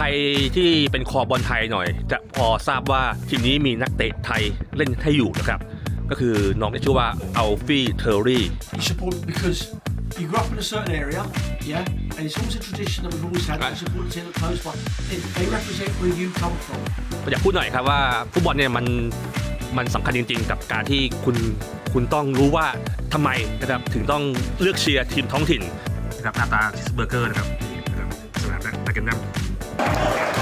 ใครที่เป็นคอบอลไทยหน่อย จะพอทราบว่าทีมนี้มีนักเตะไทยเล่นให้อยู่นะครับ ก็คือน้องที่ชื่อว่าอัลฟี่เทอร์รี่ You support it because you grew up in a certain area, yeah, and it's always a tradition that we've always had. Right. You support a team that close by. They, they represent where you come from. อยากพูดหน่อยครับว่าฟุตบอลเนี่ยมันมันสำคัญจริงๆ กับการที่คุณคุณต้องรู้ว่าทำไมนะครับถึงต้องเลือกเชียร์ทีมท้องถิ่นนะครับหน้าตาชิสเบอร์เกอร์นะครับนี่นะครับสนามตะเกนนัม Thank you.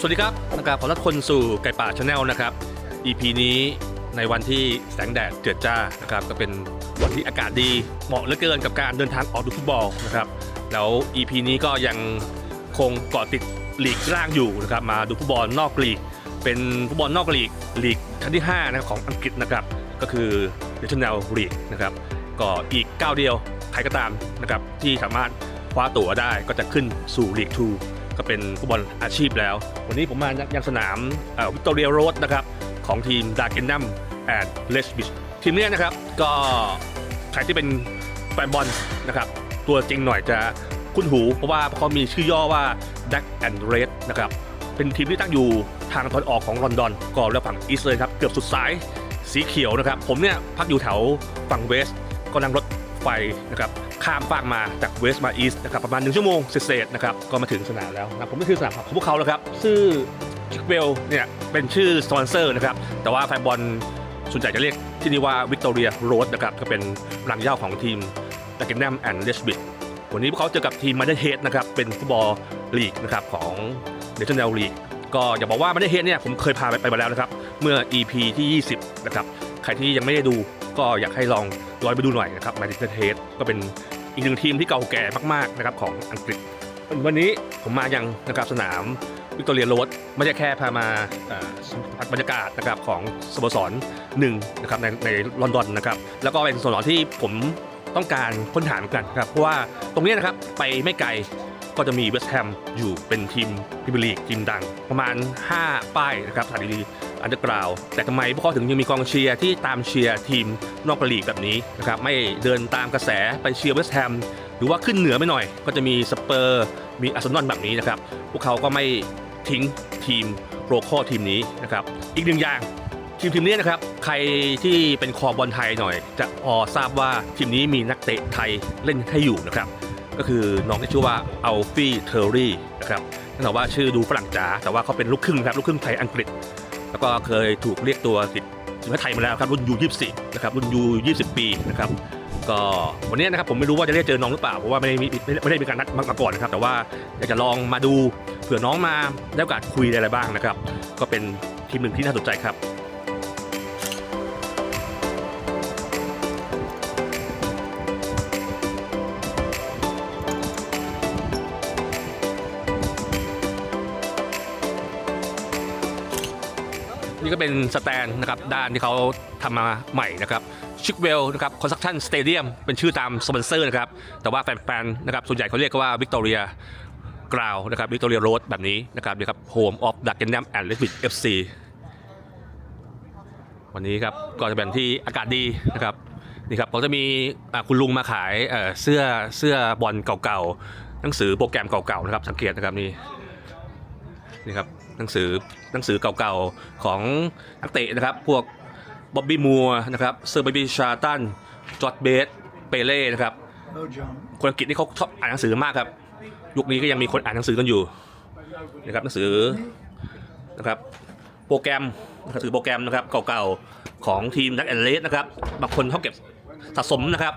สวัสดีครับนะครับขอรับคนสู่ไก่ป่าชาแนลนะครับ EP นี้ในวันที่แสงแดดเจิดจ้านะครับก็เป็นวันที่อากาศดีเหมาะเหลือเกินกับการเดินทางออกดูฟุตบอลนะครับแล้ว EP นี้ก็ยังคงเกาะติดลีกล่างอยู่นะครับมาดูฟุตบอลนอกลีก เป็นฟุตบอลนอกลีกลีกชั้นที่5นะครับของอังกฤษนะครับก็คือ National League นะครับก็อีกก้าวเดียวใครก็ตามนะครับที่สามารถคว้าตั๋วได้ก็จะขึ้นสู่ลีก2 ก็เป็นฟุตบอลอาชีพแล้ว วันนี้ผมมายังสนามวิกตอเรียโรดนะครับของทีมดาร์เกนนัมแอนด์เลสบิชทีมเนี้ยนะครับก็ใครที่เป็นแฟนบอลนะครับตัวจริงหน่อยจะคุ้นหู เพราะว่าเขามีชื่อย่อว่า Black and Red นะครับเป็นทีมที่ตั้งอยู่ทางตอนออกของลอนดอนก็แล้วฝั่งอีสเลยครับเกือบสุดสายสีเขียวนะครับ ผมเนี่ยพักอยู่แถวฝั่งเวสก็นั่งรถไฟนะครับ ข้ามฟากมาจากเวสต์มาอีสต์นะครับประมาณ 1 ชั่วโมงเศษๆนะครับก็มาถึงสนามแล้วนะผมก็คือสนามของพวกเขาแล้วครับชื่อชิคเบลเนี่ยเป็นชื่อสปอนเซอร์นะครับแต่ว่าแฟนบอลส่วนใหญ่จะเรียกที่นี่ว่าวิกตอเรียโรดนะครับก็เป็นรังเย้าของทีมดักเกนแนมแอนด์เลสบิทวันนี้พวกเขาเจอกับทีมมาเดเฮดนะครับเป็นฟุตบอลลีกนะครับของเนชั่นแนลลีกก็อย่าบอกว่ามาเดเฮดเนี่ยผมเคยพาไปไปมาแล้วนะครับเมื่อ EP ที่ 20 นะครับใครที่ยังไม่ได้ดู ก็อยากให้ลองลอยไปดูหน่อยนะครับมาเดเฮดก็เป็นอีกหนึ่งทีมที่เก่าแก่มากๆนะครับของอังกฤษ วันนี้ผมมายังนะครับสนามวิกตอเรียโรดไม่ใช่แค่พามาสัมผัสบรรยากาศนะครับของสโมสรหนึ่งนะครับในในลอนดอนนะครับแล้วก็เป็นสโมสรที่ผมต้องการค้นหาเหมือนกันครับเพราะว่าตรงนี้นะครับไปไม่ไกลก็จะมีเวสต์แฮมอยู่เป็นทีมพรีเมียร์ลีกทีมดัง ประมาณ 5 ป้ายนะครับสถานี อันเดอร์กราวแต่ทำไมพวกเขาถึงยังมีกองเชียร์ที่ตามเชียร์ทีมนอกลีกแบบนี้นะครับไม่เดินตามกระแสไปเชียร์เวสต์แฮมหรือว่าขึ้นเหนือไปหน่อย ก็จะมีสเปอร์มีอาร์เซนอลแบบนี้นะครับพวกเขาก็ไม่ทิ้งทีมโรคอทีมนี้นะครับอีกหนึ่งอย่างทีมทีมนี้นะครับใครที่เป็นคอบอลไทยหน่อย จะพอทราบว่าทีมนี้มีนักเตะไทยเล่นให้อยู่นะครับก็คือน้องที่ชื่อว่าอัลฟี่เทอร์รี่นะครับแน่นแปลว่าชื่อดูฝรั่งจ๋าแต่ว่าเขาเป็นลูกครึ่งครับลูกครึ่งไทยอังกฤษ แล้วก็เคยถูกเรียกตัวติดทีมชาติไทยมาแล้วครับรุ่นยู20นะครับรุ่นยู20ปีนะครับก็วันนี้นะครับผมไม่รู้ว่าจะได้เจอน้องหรือเปล่าเพราะว่าไม่ได้มีไม่ได้มีการนัดมาก่อนนะครับแต่ว่าอยากจะลองมาดูเผื่อน้องมาได้โอกาสคุยอะไรบ้างนะครับ ก็เป็นทีมหนึ่งที่น่าสนใจครับ นี่ก็เป็นสแตนนะครับด้านที่เขาทำมาใหม่นะครับชิคเวลนะครับคอนสตรักชั่นสเตเดียมเป็นชื่อตามสปอนเซอร์นะครับแต่ว่าแฟนๆนะครับส่วนใหญ่เขาเรียกว่าวิกตอเรียกราวนะครับวิกตอเรียโรดแบบนี้นะครับนี่ครับโฮมออฟดักเกนนัมแอนด์เลสบิทเอฟซีวันนี้ครับก็จะเป็นที่อากาศดีนะครับนี่ครับเขาจะมีคุณลุงมาขายเสื้อเสื้อบอลเก่าๆหนังสือโปรแกรมเก่าๆนะครับสังเกตนะครับนี่นี่ครับ หนังสือหนังสือเก่าๆของนักเตะนะครับ พวกบ๊อบบี้มัวนะครับเซอร์บบี้ชาตันจอร์ดเบสเปเล่นะครับคนอังกฤษนี่เขาชอบอ่านหนังสือมากครับ ยุคนี้ก็ยังมีคนอ่านหนังสือกันอยู่นะครับหนังสือนะครับโปรแกรมหนังสือโปรแกรมนะครับเก่าๆของทีมนักแอนเลสนะครับบางคนเขาเก็บสะสมนะครับ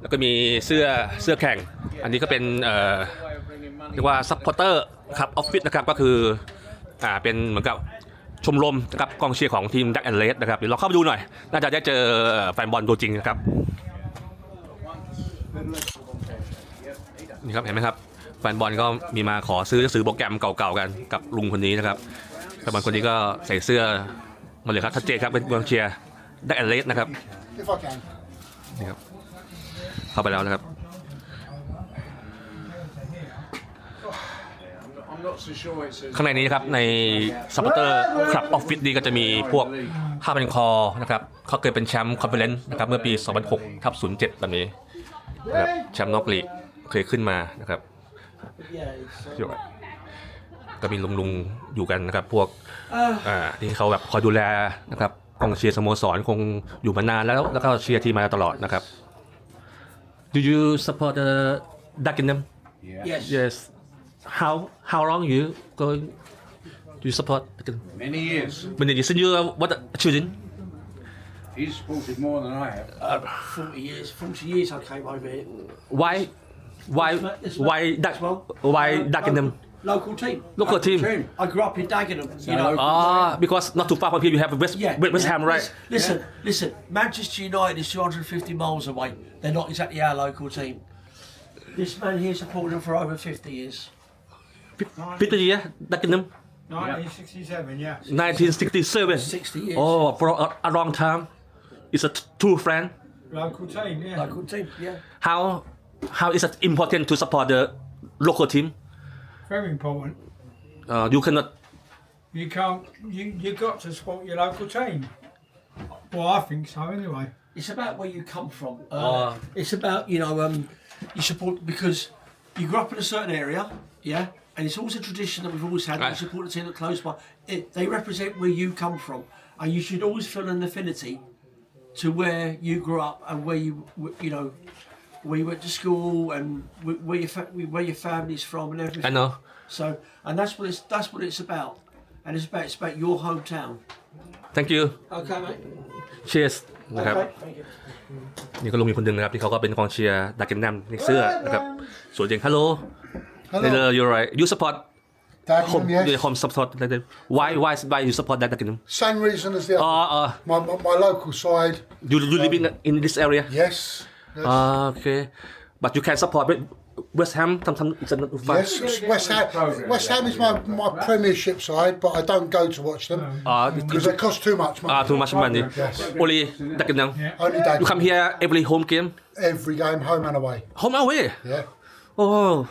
แล้วก็มีเสื้อเสื้อแข่ง อันนี้ก็เป็นเอ่อเรียกว่าซัพพอร์เตอร์ครับออฟฟิศนะครับก็คือ อ่าเป็นเหมือนกับชมรมนะครับกองเชียร์ของทีมดักแอนเลสนะครับเดี๋ยวเราเข้าไปดูหน่อย น่าจะได้เจอแฟนบอลตัวจริงนะครับนี่ครับเห็นไหมครับแฟนบอลก็มีมาขอซื้อซื้อโปรแกรมเก่าๆกันกับลุงคนนี้นะครับแฟนบอลคนนี้ก็ใส่เสื้อมาเลยครับชัดเจนครับเป็นกองเชียร์ดักแอนเลสนะครับนี่ครับเข้าไปแล้วนะครับ ข้างในนี้นะครับในซัพพอร์เตอร์คลับออฟฟิศนี่ก็จะมีพวกผ้าพันคอนะครับเขาเคยเป็นแชมป์คอนเฟอเรนซ์นะครับเมื่อปี 2006ทับ07แบบนี้นะครับแชมป์นอกลีกเคยขึ้นมานะครับ Yeah, it's, uh, อยู่ก็มีลุงๆอยู่กันนะครับ พวกอ่าที่เขาแบบคอยดูแลนะครับกองเชียร์สโมสรคงอยู่มานานแล้วแล้วก็เชียร์ทีมมาตลอดนะครับ Do you support the Dagenham yes. Yes How how long you going Do you support Dagenham many years. Many years. since you are what children He's supported more than I have. 40 years, 40 years I came over here. Why Why Why Dag Why Dagenham Local team. Local team I grew up in Dagenham, you know. Ah because not too far from here you have West Yeah. West Ham right Listen, listen. Manchester United is 250 miles away. They're not exactly our local team. This man here supported them for over 50 years. 50 year Dagenham 1967, yeah. 1967 60 years. Oh, for a, a long time. It's a t- true friend. Local team, yeah. Local team, yeah. How how is it important to support the local team? Very important. Uh, you cannot. You can't, you, you got to support your local team. Well, I think so anyway. It's about where you come from. Uh, Ah. it's about you know um, you support because you grew up in a certain area, yeah, and it's always a tradition that we've always had. that Right. You support the team that close by. It, they represent where you come from, and you should always feel an affinity to where you grew up and where you w- you know where you went to school and wh- where your fa- where your family's from and everything. I know. So and that's what it's that's what it's about, and it's about it's about your hometown. Thank you. Okay, mate. Cheers นะครับ Okay. Thank you. นี่ก็ลุงมีคนหนึ่งนะครับที่เขาก็เป็นกองเชียร์ดักเกนแนมในเสื้อนะครับสวนเจ๋งฮัลโหล Hello. You're right. You support Dagenham, home, yes. yeah, home support like that. Why, why, why you support that Dagenham? Same reason as the other. Uh, my, my, my local side. You, you um, living in this area? Yes. yes. Uh, okay. But you can support it. West Ham sometimes it's fun. Yes, West Ham. West Ham is my, my Premiership side, but I don't go to watch them because uh, costs too much money. Ah, uh, too much money. Yes. Only Dagenham. Yeah. Only Dagenham. You come here every home game. Every game, home and away. Home and away. Yeah. Oh.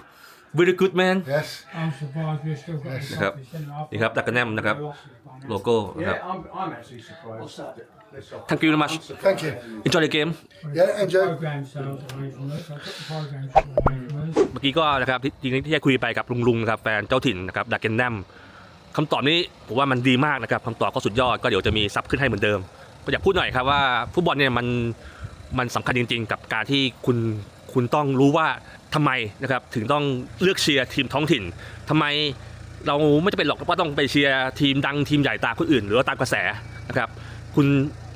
Very good man. Yes. I'm surprised we've still got the Yep. coffee centre. I นี่ครับดักกนแนมนะครับ โลโก้นะครับ Yeah, I'm, I'm actually surprised. What's that? This off. Thank you very much. Thank you. Enjoy the game. Yeah, and you. Program sales away from us. I took the program sales away from us. เมื่อกี้ก็นะครับที่จริงๆที่ได้คุยไปกับลุงลุงๆนะครับแฟนเจ้าถิ่นนะครับดักเกนแนมคำตอบนี้ผมว่ามันดีมากนะครับคำตอบก็สุดยอดก็เดี๋ยวจะมีซับขึ้นให้เหมือนเดิมก็อยากพูดหน่อยครับว่าฟุตบอลเนี่ยมันมันสำคัญจริง ๆ กับการที่คุณ คุณต้องรู้ว่าทำไมนะครับถึงต้องเลือกเชียร์ทีมท้องถิ่นทำไมเราไม่จำเป็นหรอกว่าต้องไปเชียร์ทีมดังทีมใหญ่ตามคนอื่น หรือว่าตามกระแสนะครับคุณ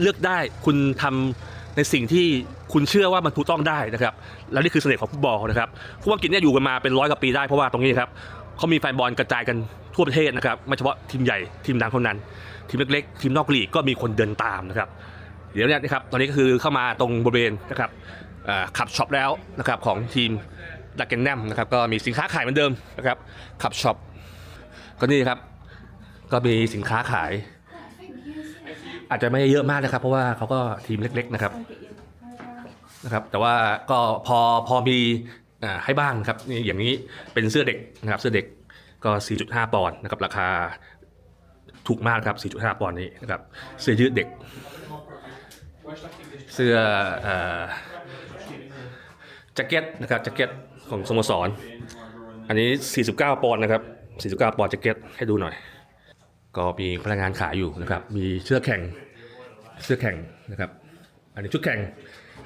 เลือกได้คุณทำในสิ่งที่คุณเชื่อว่ามันถูกต้องได้นะครับแล้วนี่คือเสน่ห์ของฟุตบอลนะครับฟุตบอลอังกฤษเนี่ยอยู่กันมาเป็นร้อยกว่าปีได้เพราะว่าตรงนี้ครับเขามีแฟนบอลกระจายกันทั่วประเทศนะครับไม่เฉพาะทีมใหญ่ทีมดังเท่านั้น ทีมเล็กๆ ทีมนอกลีกก็มีคนเดินตามนะครับเดี๋ยวเนี่ยนะครับตอนนี้ก็คือเข้ามาตรงบริเวณนะครับ ขับช็อปแล้วนะครับของทีมดักเกนแนมนะครับก็มีสินค้าขายเหมือนเดิมนะครับขับช็อปก็นี่ครับ ก็มีสินค้าขาย อาจจะไม่เยอะมากนะครับ เพราะว่าเขาก็ทีมเล็ก ๆนะครับนะครับแต่ว่าก็พอพอมีอให้บ้างนะครับนี่อย่างนี้เป็นเสื้อเด็กนะครับเสื้อเด็กก็ 4.5 ปอนด์นะครับราคาถูกมากครับ 4.5 ปอนด์นี้นะครับเสื้อยืดเด็ก เสื้ออ แจ็คเก็ตนะครับแจ็คเก็ตของสโมสร อันนี้ 49 ปอนด์นะครับ 49 ปอนด์แจ็คเก็ตให้ดูหน่อย ก็มีพนักงานขายอยู่นะครับ มีเสื้อแข่งเสื้อแข่งนะครับ อันนี้ชุดแข่ง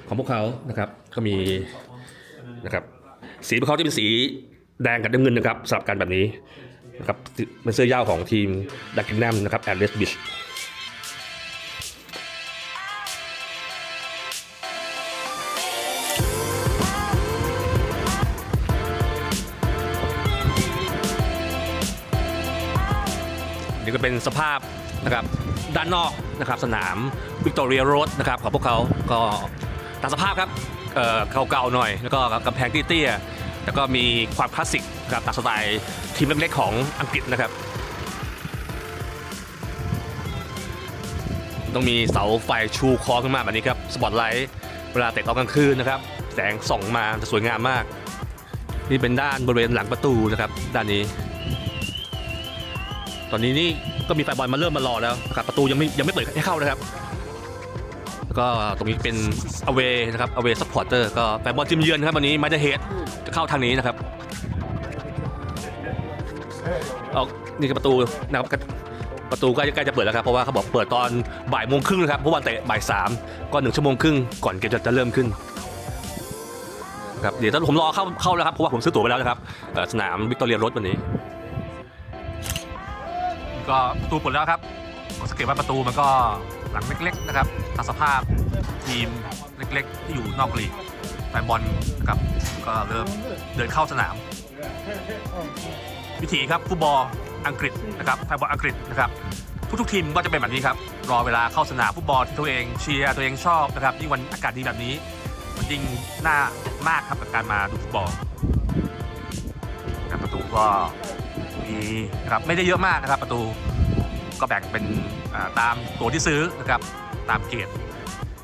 ของพวกเขานะครับ ก็มีนะครับสีของเขาจะเป็นสีแดงกับน้ำเงินนะครับสลับกันแบบนี้นะครับเป็นเสื้อยาวของทีมดักกินแนมนะครับแอดเลสบิช เป็นสภาพนะครับด้านนอกนะครับสนามวิกตอเรียโรดนะครับของพวกเขาก็ตามสภาพครับเก่าๆหน่อย แล้วก็กำแพงเตี้ยๆแล้วก็มีความคลาสสิกนะครับตามสไตล์ทีมเล็กๆของอังกฤษนะครับ ต้องมีเสาไฟชูคอขึ้นมาแบบนี้ครับสปอตไลท์เวลาเตะตอนกลางคืนนะครับแสงส่องมาจะสวยงามมาก นี่เป็นด้านบริเวณหลังประตูนะครับ ด้านนี้ ตอนนี้นี่ ก็มีแฟนบอลมาเริ่มมารอแล้วนะครับประตูยังไม่ยังไม่เปิดให้เข้านะครับ แล้วก็ตรงนี้เป็น away นะครับ away supporter ก็แฟนบอลทีมเยือนครับวันนี้มาเดเฮดจะเข้าทางนี้นะครับเอานี่คือประตูนะครับประตูใกล้ใกล้จะเปิดแล้วครับเพราะว่าเขาบอกเปิดตอนบ่ายโมงครึ่งนะครับเพราะวันเตะบ่ายสามก็หนึ่งชั่วโมงครึ่งก่อนเกมจะจะเริ่มขึ้นครับเดี๋ยวถ้าผมรอเข้าเข้าแล้วครับเพราะว่าผมซื้อตั๋วไปแล้วนะครับสนามวิกตอเรียรดวันนี้ ก็ประตูปิดแล้วครับสังเกตว่าประตูมันก็หลังเล็กๆนะครับตามสภาพทีมเล็กๆ ที่อยู่นอกลีกแฟนบอลนะครับก็เริ่มเดินเข้าสนาม วิธีครับฟุตบอลอังกฤษนะครับแฟนบอลอังกฤษนะครับทุกๆทีมก็จะเป็นแบบนี้ครับรอเวลาเข้าสนามฟุตบอลที่ตัวเองเชียร์ตัวเองชอบนะครับยิ่งวันอากาศดีแบบนี้มันยิ่งน่ามากครับกับการมาดูฟุตบอลประตูก็ นะครับไม่ได้เยอะมากนะครับประตูก็แบ่งเป็นตามตัวที่ซื้อนะครับตามเกรด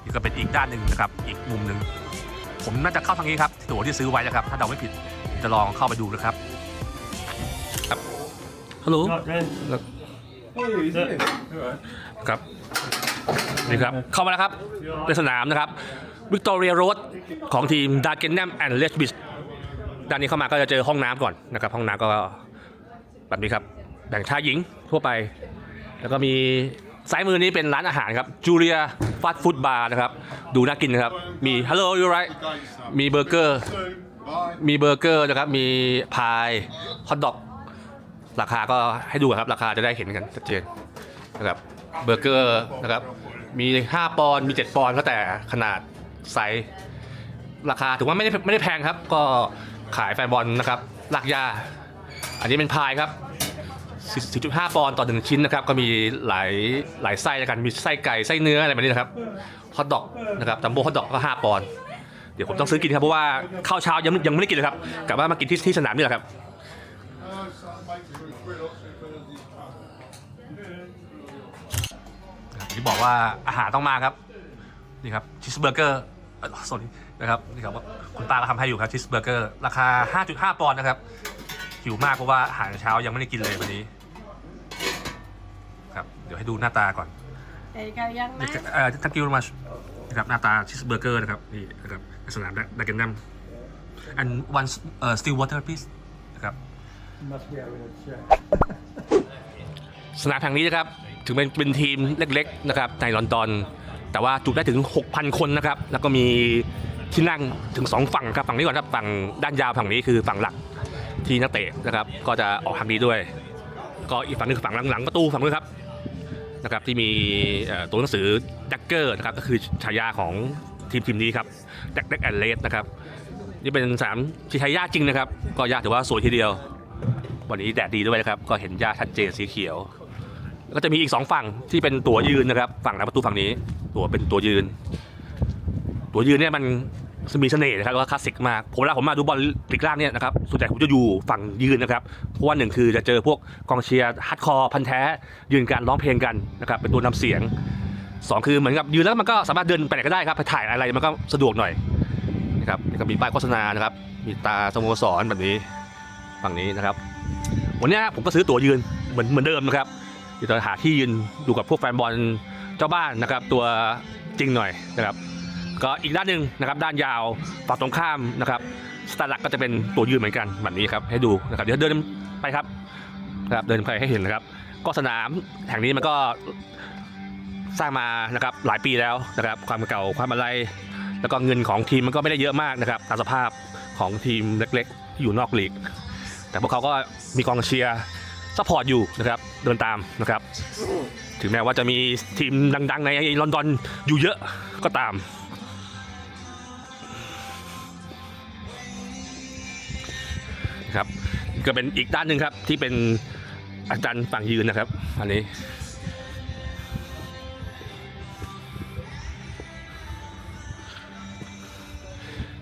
นี่ก็เป็นอีกด้านหนึ่งนะครับอีกมุมหนึ่งผมน่าจะเข้าทางนี้ครับตัวที่ซื้อไว้นะครับ ถ้าเดาไม่ผิดจะลองเข้าไปดูนะครับครับฮัลโหลครับนี่ครับเข้ามาแล้วครับในสนามนะครับวิกตอเรียโรดของทีมดาร์เกนแนมแอนด์เลสบิชด้านนี้เข้ามาก็จะเจอห้องน้ำก่อนนะครับห้องน้ำก็ แบบนี้ครับแบ่งชายหญิงทั่วไป แล้วก็มีซ้ายมือนี้เป็นร้านอาหารครับจูเลียฟาสต์ฟู้ดบาร์นะครับ ดูน่ากินนะครับ มีฮัลโหลยูไรมีเบอร์เกอร์ มีเบอร์เกอร์นะครับ มีพายฮอทดอกราคาก็ให้ดูครับ ราคาจะได้เห็นกันชัดเจนนะครับเบอร์เกอร์นะครับ มี 5 ปอนด์มี 7 ปอนด์แล้วแต่ขนาดไซส์ราคาถือว่าไม่ได้ไม่ได้แพงครับ ก็ขายแฟนบอลนะครับหลากยา อันนี้เป็นพายครับ 4.5 ปอนด์ต่อหนึ่งชิ้นนะครับ ก็มีหลายหลายไส้แล้วกัน มีไส้ไก่ไส้เนื้ออะไรแบบนี้นะครับ ฮอทดอกนะครับจัมโบ้ฮอทดอกก็ 5 ปอนด์ เดี๋ยวผมต้องซื้อกินครับ เพราะว่าข้าวเช้ายังยังไม่ได้กินเลยครับ กลับว่านมากินที่ที่สนามนี่แหละครับ ที่บอกว่าอาหารต้องมาครับ นี่ครับชีสเบอร์เกอร์สดนะครับ นี่ครับว่าคุณป้าก็ทำให้อยู่ครับชีสเบอร์เกอร์ราคา 5.5 ปอนด์นะครับ หิวมากเพราะว่าอาหารเช้ายังไม่ได้กินเลยวันนี้ ครับ เดี๋ยวให้ดูหน้าตาก่อน There you go, young เดี๋ยว man. จะเอ่อทักกิวมานะครับหน้าตาชีสเบอร์เกอร์นะครับนี่นะครับในสนามดักเกนดัม and one เอ่อ still water please นะครับ Must be having a chat. สนามแห่งนี้นะครับ ถึงเป็นเป็นทีมเล็กๆนะครับในลอนดอน แต่ว่าจุได้ถึง 6,000 คนนะครับ แล้วก็มีที่นั่งถึง 2 ฝั่งครับฝั่งนี้ก่อนครับฝั่งด้านยาวฝั่งนี้คือฝั่งหลัก ที่นักเตะนะครับก็จะออกทางนี้ด้วย ก็อีกฝั่งหนึงคือฝั่งหลังๆประตูฝั่งนู้นครับนะครับที่มีตัวหนังสือดักเกอร์นะครับก็คือฉายาของทีมทีมนี้ครับดักเด็กแอนเลสนะครับนี่เป็นสามที่ใช้หญ้าจริงนะครับ ก็หญ้าถือว่าสวยทีเดียว วันนี้แดดดีด้วยนะครับ ก็เห็นหญ้าชัดเจนสีเขียว ก็จะมีอีกสองฝั่งที่เป็นตัวยืนนะครับ ฝั่งหน้าประตูฝั่งนี้ ตัวเป็นตัวยืน ตัวยืนเนี่ยมัน มีเสน่ห์นะครับแล้วก็คลาสสิกมากผมเวลาผมมาดูบอลลีกล่างเนี่ยนะครับส่วนใหญ่ผมจะอยู่ฝั่งยืนนะครับเพราะว่าหนึ่งคือจะเจอพวกกองเชียร์ฮัดคอร์พันแท้ ยืนการร้องเพลงกันนะครับเป็นตัวนำเสียงสองคือเหมือนกับยืนแล้วมันก็สามารถเดินไปไหนก็ได้ครับไปถ่ายอะไรมันก็สะดวกหน่อยนะครับก็มีป้ายโฆษณานะครับมีตาสโมสรแบบนี้ฝั่งนี้นะครับวันนี้ผมก็ซื้อตั๋วยืนเหมือนเหมือนเดิมนะครับเดี๋ยวจะหาที่ยืนดูกับพวกแฟนบอลเจ้าบ้านนะครับตัวจริงหน่อยนะครับ ก็อีกด้านหนึ่งนะครับด้านยาวฝั่งตรงข้ามนะครับสแตนหลักก็จะเป็นตัวยืนเหมือนกันแบบนี้ครับให้ดูนะครับเดี๋ยวเดินไปครับนะครับเดินไปให้เห็นนะครับ ก็สนามแห่งนี้มันก็สร้างมานะครับหลายปีแล้วนะครับความเก่าความอะไร แล้วก็เงินของทีมมันก็ไม่ได้เยอะมากนะครับตามสภาพของทีมเล็กๆที่อยู่นอกลีก แต่พวกเขาก็มีกองเชียร์ซัพพอร์ตอยู่นะครับเดินตามนะครับ ถึงแม้ว่าจะมีทีมดัง ๆ ในลอนดอนอยู่เยอะก็ตาม ครับ ก็เป็นอีกด้านหนึ่งครับที่เป็นอาจารย์ฝั่งยืนนะครับ อันนี้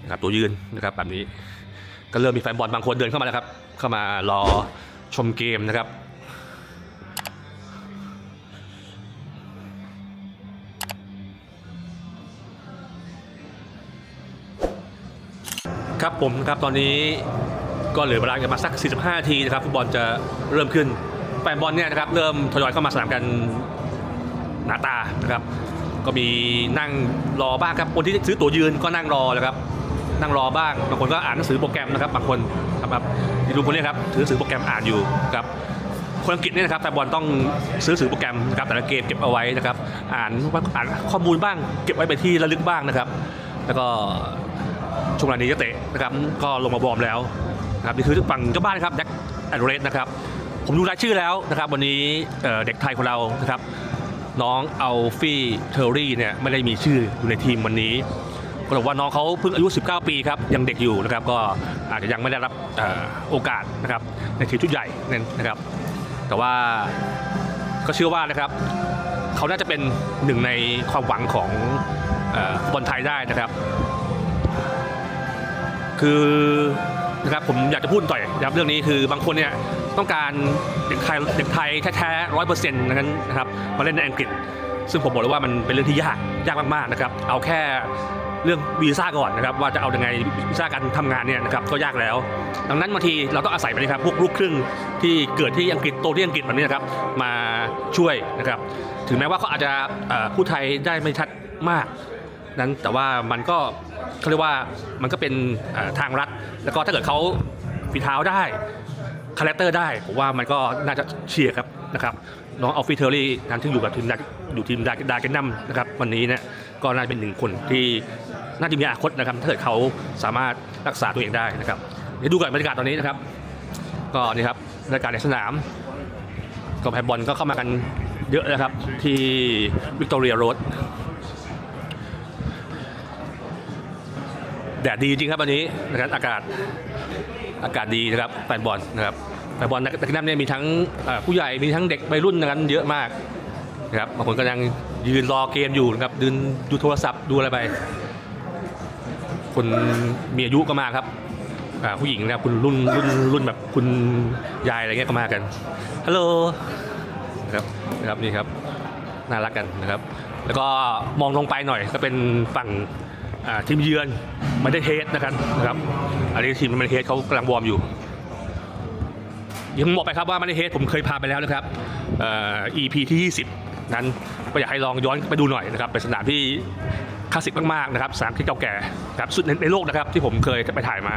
นะครับตัวยืนนะครับแบบนี้ก็เริ่มมีแฟนบอลบางคนเดินเข้ามาแล้วครับ เข้ามารอชมเกมนะครับครับผมครับตอนนี้ ก็เหลือเวลาประมาณสัก 45นาทีนะครับฟุตบอลจะเริ่มขึ้นแฟนบอลเนี่ยนะครับเริ่มทยอยเข้ามาสนามกันหนาตานะครับก็มีนั่งรอบ้างครับคนที่ซื้อตั๋วยืนก็นั่งรอนะครับนั่งรอบ้างบางคนก็อ่านหนังสือโปรแกรมนะครับบางคนครับดูคนนี้ครับถือหนังสือโปรแกรมอ่านอยู่ครับคนอังกฤษเนี่ยนะครับแฟนบอลต้องซื้อหนังสือโปรแกรมนะครับแต่ละเกมเก็บเอาไว้นะครับ อ่านอ่านข้อมูลบ้าง เก็บไว้เป็นที่ระลึกบ้างนะครับ แล้วก็ช่วงเวลานี้จะเตะนะครับก็ลงมาวอมแล้ว นะครับนี่คือฝั่งเจ้าบ้านครับแจ็คแอนโรเรสนะครับผมดูรายชื่อแล้วนะครับ วันนี้เด็กไทยของเรานะครับ น้องอัลฟี่เทอร์รี่เนี่ยไม่ได้มีชื่ออยู่ในทีมวันนี้ก็บอกว่าน้องเขาเพิ่งอายุ 19 ปีครับยังเด็กอยู่นะครับก็อาจจะยังไม่ได้รับโอกาสนะครับในทีมชุดใหญ่นั่นนะครับ แต่ว่าก็เชื่อว่านะครับเขาน่าจะเป็นหนึ่งในความหวังของฟุตบอลไทยได้นะครับ คือ นะครับผมอยากจะพูดต่อยนะครับเรื่องนี้คือบางคนเนี่ยต้องการเด็กไทยเด็กไทยแท้ๆร้อยเปอร์เซ็นต์นั้นนะครับมาเล่นในอังกฤษ ซึ่งผมบอกเลยว่ามันเป็นเรื่องที่ยากยากมากๆนะครับเอาแค่เรื่องวีซ่าก่อนนะครับว่าจะเอายังไงวีซ่าการทำงานเนี่ยนะครับก็ยากแล้ว ดังนั้นบางทีเราต้องอาศัยไปนะครับพวกลูกครึ่งที่เกิดที่อังกฤษโตที่อังกฤษแบบนี้นะครับมาช่วยนะครับถึงแม้ว่าเขาอาจจะเอ่อพูดไทยได้ไม่ชัดมาก นั้นแต่ว่ามันก็เขาเรียกว่ามันก็เป็นทางรัฐ แล้วก็ถ้าเกิดเขาฝีเท้าได้คาแรคเตอร์ได้ผมว่ามันก็น่าจะเชียร์ครับนะครับน้องอัลฟิเทอรี่นั้นที่อยู่กับทีมดาอยู่ทีมดาดาเกนนัมนะครับวันนี้เนี่ยก็น่าจะเป็นหนึ่งคนที่น่าจะมีอนาคตนะครับถ้าเกิดเขาสามารถรักษาตัวเองได้นะครับเดี๋ยวดูกันบรรยากาศตอนนี้นะครับ ก็นี่ครับบรรยากาศในสนามก็แฟนบอลก็เข้ามากันเยอะนะครับที่วิกตอเรียโรด แดดดีจริงครับวันนี้นะครับอากาศอากาศดีนะครับแฟนบอลนะครับแฟนบอลนักนักเนี่ยมีทั้งผู้ใหญ่มีทั้งเด็กวัยรุ่นนะครับเยอะมากนะครับบางคนก็ยังยืนรอเกมอยู่นะครับยืนดูโทรศัพท์ดูอะไรไปคนมีอายุก็มาครับผู้หญิงนะครับคุณรุ่นรุ่นรุ่นแบบคุณยายอะไรเงี้ยก็มากันฮัลโหลนะครับนะครับนี่ครับน่ารักกันนะครับ แล้วก็มองลงไปหน่อยก็เป็นฝั่งทีมเยือน ไม่ได้เฮดนะครับนะครับ อันนี้ทีมมันเฮดเขากำลังวอร์มอยู่ยังบอกไปครับว่าไมันได้เฮดผมเคยพาไปแล้วนะครับเอ่อ EP ที่ 20 นั้นก็อยากให้ลองย้อนไปดูหน่อยนะครับเป็นสนามที่คลาสสิกมากๆนะครับสนามที่เก่าแก่ครับสุดในโลกนะครับที่ผมเคยไปถ่ายมา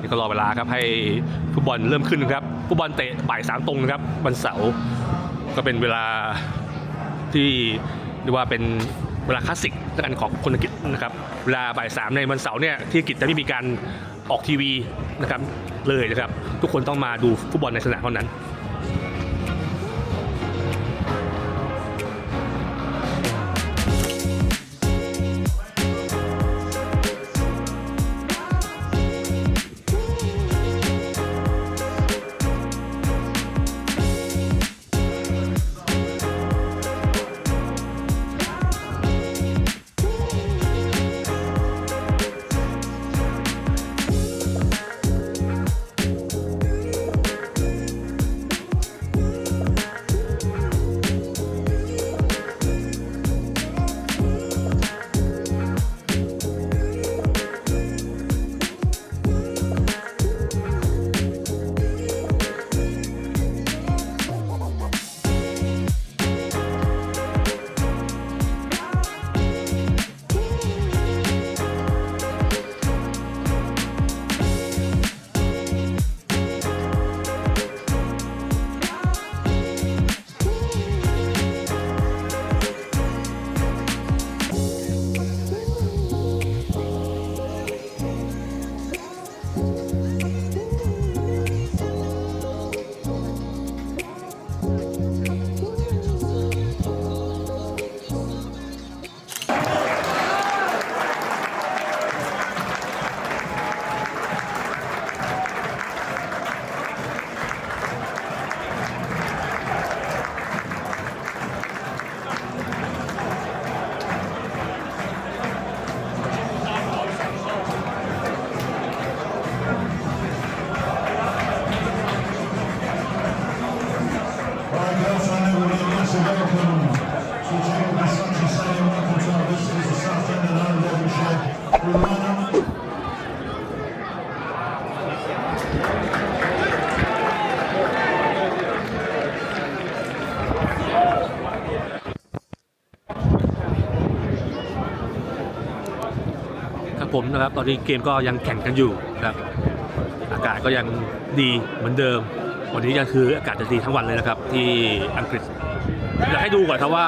นี่ก็รอเวลาครับให้ฟุตบอลเริ่มขึ้นครับฟุตบอลเตะบ่ายสามตรงนะครับวันเสาร์ก็เป็นเวลาที่ รียกว่าเป็นเวลาคลาสสิกแล้วกันของคนอังกฤษนะครับเวลาบ่ายสามในวันเสาร์เนี่ยที่อังกฤษจะไม่มีการออกทีวีนะครับเลยนะครับทุกคนต้องมาดูฟุตบอลในสนามเท่านั้น มนะครับ ตอนนี้เกมก็ยังแข่งกันอยู่นะครับ อากาศก็ยังดีเหมือนเดิม วันนี้ยังคืออากาศจะดีทั้งวันเลยนะครับ ที่อังกฤษอยากให้ดูก่อนครับว่า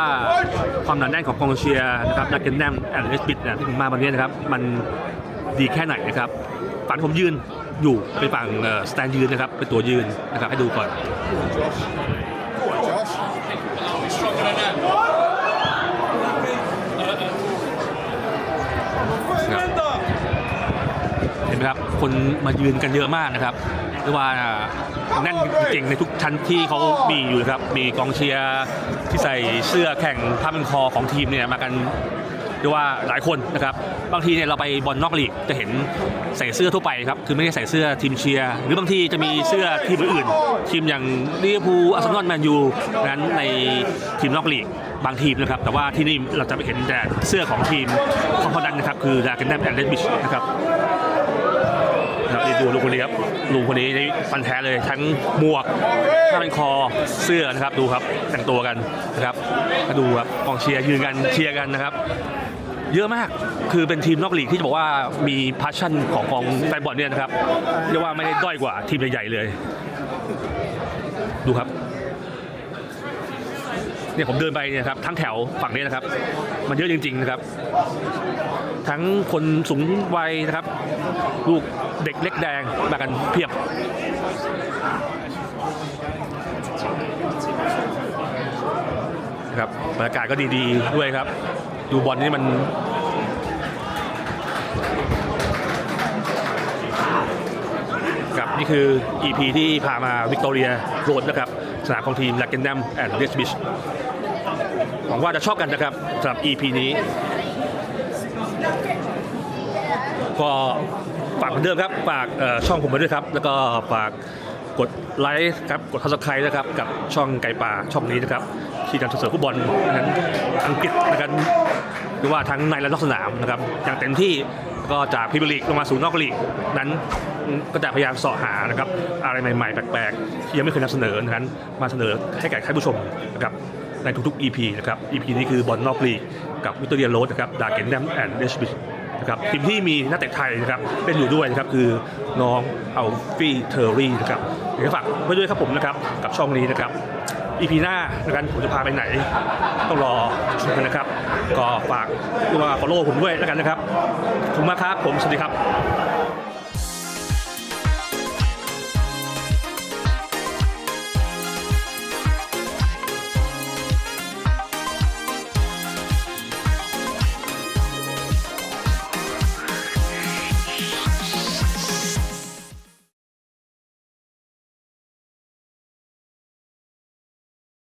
ความหนาแน่นของกองเชียร์นะครับนักเก็ตแนมแอนเลสบิดนะที่ผมมาวันนี้นะครับมันดีแค่ไหนนะครับฝั่งผมยืนอยู่เป็นฝั่งสแตนยืนนะครับเป็นตัวยืนนะครับให้ดูก่อน เห็น ไหมครับ คนมายืนกันเยอะมากนะครับเรียกว่าแน่นจริงในทุกชั้นที่เขามีอยู่นะครับ มีกองเชียร์ที่ใส่เสื้อแข่งผ้าพันคอของทีมเนี่ยมากันเรียกว่าหลายคนนะครับ บางทีเนี่ยเราไปบอลนอกลีกจะเห็นใส่เสื้อทั่วไปครับ คือไม่ได้ใส่เสื้อทีมเชียร์ หรือบางทีจะมีเสื้อทีมอื่นๆทีมอย่างลิเวอร์พูลอาร์เซนอลแมนยูนั้นในทีมนอกลีกบางทีมนะครับ แต่ว่าที่นี่เราจะไปเห็นแต่เสื้อของทีมของเขานั้นนะครับ คือดาร์กแนมแอนด์เลดบิชนะครับ ดูลุงคนนี้ครับลุงคนนี้นี่ฟันแท้เลยทั้งหมวกผ้านคอเสื้อนะครับดูครับแต่งตัวกันนะครับมาดูครับกองเชียร์ยืนกันเชียร์กันนะครับ เยอะมากคือเป็นทีมนอกลีกที่จะบอกว่ามีพาชั่นของกองแฟนบอลเนี่ยนะครับเรียกว่าไม่ได้ด้อยกว่าทีมใหญ่ๆเลย ดูครับเนี่ยผมเดินไปเนี่ยครับทั้งแถวฝั่งนี้นะครับ มันเยอะจริง ๆ นะครับ ทั้งคนสูงวัยนะครับ ลูกเด็กเล็กแดงมากันเพียบนะครับบรรยากาศก็ดีๆด้วยครับ ดูบอลนี่มันครับนี่คือ EP ที่พามาวิกตอเรียโรดนะครับ สนามของทีมแลกเกนดัมแอนด์เลสบิชหวังว่าจะชอบกันนะครับสำหรับ EP นี้ ก็ฝากเหมือนเดิมครับฝากช่องผมมาด้วยครับ แล้วก็ฝากกดไลค์ครับกด subscribe นะครับกับช่องไก่ป่าช่องนี้นะครับที่นำเสนอฟุตบอลนั้นอังกฤษนะครับหรือว่าทั้งในและนอกสนามนะครับอย่างเต็มที่ก็จากพรีเมียร์ลีกลงมาสู่นอกลีกนั้นก็จะพยายามเสาะหานะครับอะไรใหม่ๆ แปลกๆ ที่ยังไม่เคยนำเสนอนั้นมาเสนอให้แก่ท่านผู้ชมนะครับ ในทุกๆ EP นะครับ EP นี้คือบอลนอกลีกกับวิตเตอรียโรสนะครับดาเกนแนมแอนด์เดชบิชนะครับทีมที่มีนักเตะไทยนะครับเป็นอยู่ด้วยนะครับคือน้องอัลฟี่เทอร์รี่นะครับเดี๋ยวฝากไว้ด้วยครับผมนะครับกับช่องนี้นะครับอีพีหน้านะครับผมจะพาไปไหน ต้องรอชมกันนะครับ ก็ฝากด้วยว่า follow ผมด้วยแล้วกันนะครับขอบคุณมากครับผม สวัสดีครับ